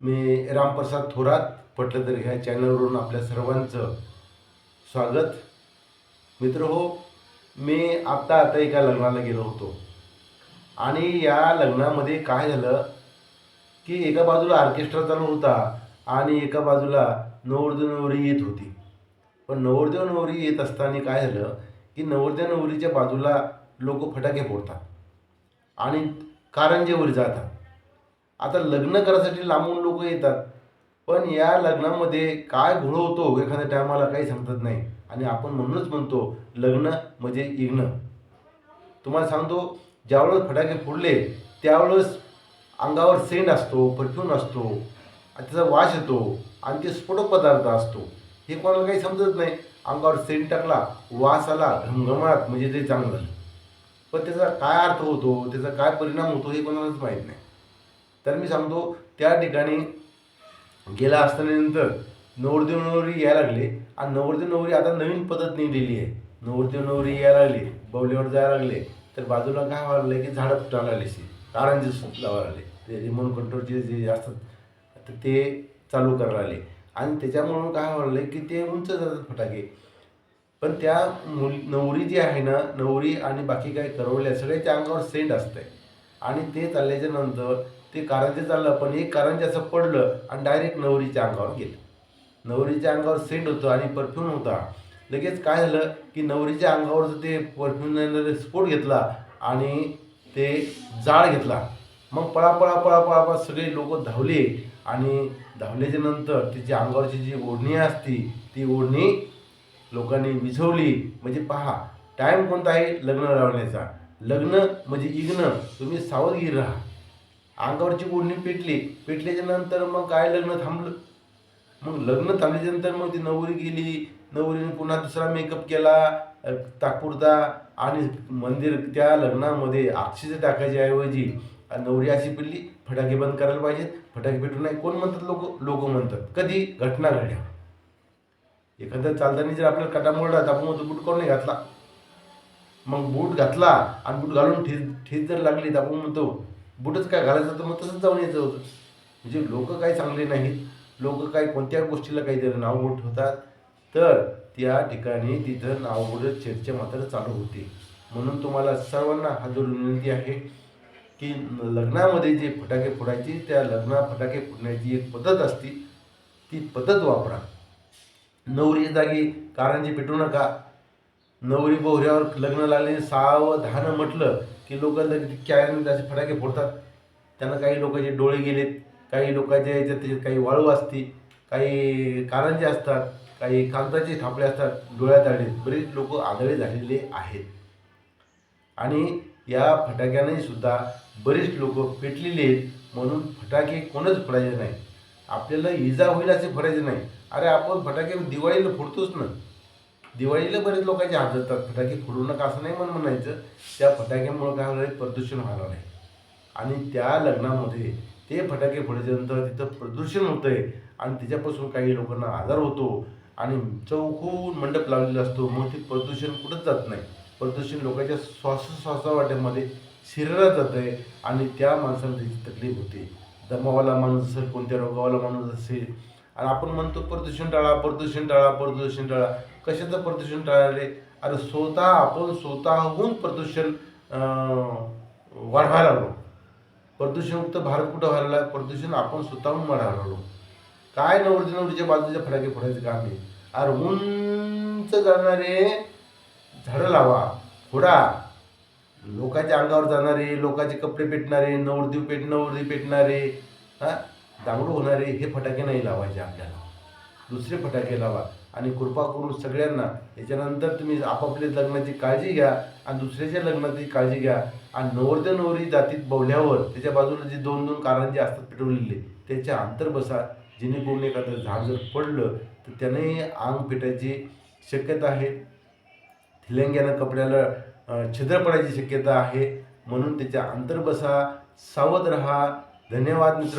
मी रामप्रसाद थोरात पटलं तर ह्या चॅनलवरून आपल्या सर्वांचं स्वागत. मित्र हो मी आत्ता आता एका लग्नाला गेलो होतो. आणि या लग्नामध्ये काय झालं की एका बाजूला ऑर्केस्ट्रा चालू होता आणि एका बाजूला नवरदेव नवरी येत होती. पण नवरदेव नवरी येत असताना काय झालं की नवरदेव नवरीच्या बाजूला लोक फटाके फोडतात आणि कारंजेवर जातात. आता लग्न करायसाठी लांबून लोक येतात. पण या लग्नामध्ये काय घोळ होतो एखाद्या टायमाला काही समजत नाही. आणि आपण म्हणूनच म्हणतो लग्न म्हणजे इग्न. तुम्हाला सांगतो ज्यावेळेस फटाके फोडले त्यावेळेस अंगावर सेंट असतो परफ्यूम असतो त्याचा वास येतो आणि ते स्फोटक पदार्थ असतो. हे कोणाला काही समजत नाही. अंगावर सेंट टाकला वास आला घमघमाट म्हणजे ते चांगलं. पण त्याचा काय अर्थ होतो त्याचा काय परिणाम होतो हे कोणालाच माहीत नाही. तर मी सांगतो त्या ठिकाणी गेला असताना नवरदेव नवरी यायला लागले. आणि नवरदेव नवरी आता नवीन पद्धत दिली आहे. नवरदेव नवरी यायला लागले बवलीवर जायला लागले. तर बाजूला काय व्हायला लागले की झाडं फुटायला लागले अशी कारंजे लावायला लागले. ते रिमोट कंट्रोलचे जे असतात तर ते चालू करायला लागले. आणि त्याच्यामुळं काय व्हायला लागले की ते उंच जातात फटाके. पण त्या मुल नवरी जी आहे ना नवरी आणि बाकी काही करवल्या सगळ्याच्या अंगावर सेंट असतंय. आणि ते चालल्याच्या नंतर ते कारंजे चाललं पण एक कारंजे असं पडलं आणि डायरेक्ट नवरीच्या अंगावर गेलं. नवरीच्या अंगावर सेंट होतं आणि परफ्यूम होता लगेच काय झालं की नवरीच्या अंगावरचं ते परफ्यूम स्फोट घेतला आणि ते जाळ घेतला. मग पळा पळा पळा पळा सगळे लोक धावले आणि धावल्याच्या नंतर तिच्या अंगावरची जी ओढणी असती ती ओढणी लोकांनी विझवली. म्हणजे पहा टाईम कोणता आहे? लग्न लावण्याचा. लग्न म्हणजे इग्न. तुम्ही सावधगिरी राहा. अंगावरची ओढणी पेटली पेटल्याच्या नंतर मग काय लग्न थांबलं? मग लग्न थांबल्याच्या नंतर मग ती नवरी गेली नवरीने पुन्हा दुसरा मेकअप केला तात्पुरता आणि मंदिर त्या लग्नामध्ये अक्षिसे टाकायच्या ऐवजी नवरी अशी पिडली फटाके बंद करायला पाहिजेत फटाके पेटू नाही कोण म्हणतात लोक? लोक म्हणतात. कधी? घटना घडल्या. एखाद्या चालताना जर आपल्याला कटा मोडला तर आपण म्हणतो बूट कोण नाही घातला? मग बूट घातला आणि बूट घालून ठेच ठेच जर लागली तर आपण म्हणतो बुटच काय घालायचं तर मग तसंच जाऊन यायचं होतं. म्हणजे लोक काही चांगले नाहीत. लोक काय कोणत्या गोष्टीला काहीतरी नाव बोट होतात तर त्या ठिकाणी तिथं नाव चर्चा मात्र चालू होते. म्हणून तुम्हाला सर्वांना हा जोडून विनंती आहे की लग्नामध्ये जे फटाके फोडायची त्या लग्ना फटाके फोडण्याची एक पद्धत असते ती पद्धत वापरा. नवरीच्या जागी कारंजी पेटू नका. नवरी बोहऱ्यावर लग्न लागले सावधान म्हटलं की लोक कॅन असे फटाके फोडतात त्यांना काही लोकांचे डोळे गेलेत काही लोकांच्या याच्यात त्याच्यात काही वाळू असते काही कारंजे असतात काही कागदाचे थापले असतात डोळ्यात आले बरेच लोक आंधळे झालेले आहेत. आणि या फटाक्याने सुद्धा बरेच लोक पेटलेले आहेत म्हणून फटाके कोणच फोडायचे नाही आपल्याला इजा होईल असे फोडायचे नाही. अरे आपण फटाके दिवाळीला फोडतोच ना. दिवाळीला बरेच लोकांचे हात जातात फटाके फोडू नका असं नाही म्हणून म्हणायचं. त्या फटाक्यामुळं काय होणार आहे? प्रदूषण होणार आहे आणि त्या लग्नामध्ये ते फटाके फोडल्यानंतर तिथं प्रदूषण होतं आहे आणि त्याच्यापासून काही लोकांना आजार होतो. आणि चौकून मंडप लावलेला असतो. मग ते प्रदूषण कुठंच जात नाही. प्रदूषण लोकांच्या श्वासोश्वासावाट्यामध्ये शरीरात जातं आहे आणि त्या माणसाला त्याची तकलीफ होते. दमावाला माणूस असेल कोणत्या रोगावाला माणूस असेल आणि आपण म्हणतो प्रदूषण टाळा प्रदूषण टाळा प्रदूषण टाळा. कशाचं प्रदूषण टाळाले अरे स्वतः आपण स्वतःहून प्रदूषण वाढवायला लागलो. प्रदूषणमुक्त भारत कुठं व्हायला लागला? प्रदूषण आपण स्वतःहून वाढायला लागलो. काय नवरती नवरीच्या बाजूच्या फटाके फोडायचं काम आहे अरे उंच जाणारे झाडं लावा फोडा. लोकांच्या अंगावर जाणारे लोकांचे कपडे पेटणारे नवरदेव पेट नवरदेव पेटणारे हां? दांगडू होणारे हे फटाके नाही लावायचे आपल्याला. दुसरे फटाके लावा आणि कृपा करून सगळ्यांना याच्यानंतर तुम्ही आपापल्या लग्नाची काळजी घ्या आणि दुसऱ्याच्या लग्नाची काळजी घ्या. आणि नवरदेव नवरी जातीत बवल्यावर त्याच्या बाजूला जे दोन दोन कारंजे असतात पेटवलेले त्याच्या अंतर बसा. जेणेकरून एखादं झाड जर पडलं तर त्याने अंग पेटायची शक्यता आहे. थिलंग्यानं कपड्याला छिद्र पडायची शक्यता आहे. म्हणून त्याच्या अंतर बसा. सावध रहा. धन्यवाद मित्र